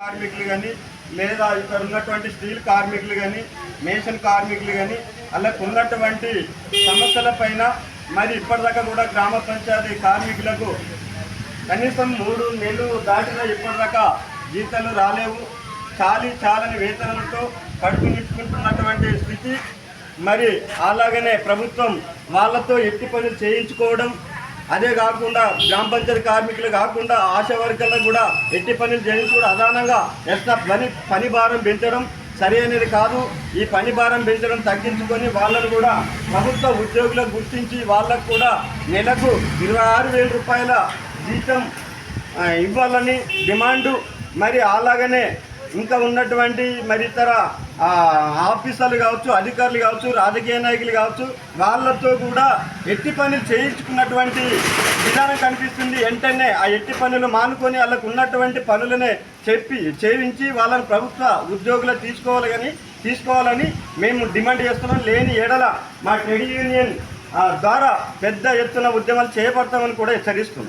కార్మికులు కానీ లేదా ఇక్కడ ఉన్నటువంటి స్టీల్ కార్మికులు కానీ మేషన్ కార్మికులు కానీ వాళ్ళకు ఉన్నటువంటి సమస్యల పైన మరి ఇప్పటిదాకా కూడా గ్రామ పంచాయతీ కార్మికులకు కనీసం మూడు నెలలు దాటిన ఇప్పటిదాకా జీతాలు రాలేవు. చాలి చాలని వేతనాలతో కడుపు నింపుకుంటున్నటువంటి స్థితి. మరి అలాగనే ప్రభుత్వం వాళ్ళతో ఎట్టి పనులు చేయించుకోవడం అదే కాకుండా గ్రామ పంచాయతీ కార్మికులు కాకుండా ఆశా వర్గాలకు కూడా ఎట్టి పనులు చేయడం కూడా అదానంగా ఎక్స్ట్రా పని పని భారం పెంచడం సరి అనేది కాదు. ఈ పని భారం పెంచడం తగ్గించుకొని వాళ్ళను కూడా ప్రభుత్వ ఉద్యోగులకు గుర్తించి వాళ్ళకు కూడా నెలకు ఇరవై ఆరు వేల రూపాయల జీతం ఇవ్వాలని డిమాండు. మరి అలాగనే ఇంకా ఉన్నటువంటి మరి ఇతర ఆఫీసర్లు కావచ్చు అధికారులు కావచ్చు రాజకీయ నాయకులు కావచ్చు వాళ్ళతో కూడా ఎట్టి పనులు చేయించుకున్నటువంటి విధానం కనిపిస్తుంది. వెంటనే ఆ ఎట్టి పనులు మానుకొని వాళ్ళకు ఉన్నటువంటి పనులనే చెప్పి చేయించి వాళ్ళని ప్రభుత్వ ఉద్యోగులు తీసుకోవాలి కానీ తీసుకోవాలని మేము డిమాండ్ చేస్తున్నాం. లేని ఎడల మా ట్రేడ్ యూనియన్ ద్వారా పెద్ద ఎత్తున ఉద్యమాలు చేపడతామని కూడా హెచ్చరిస్తున్నాం.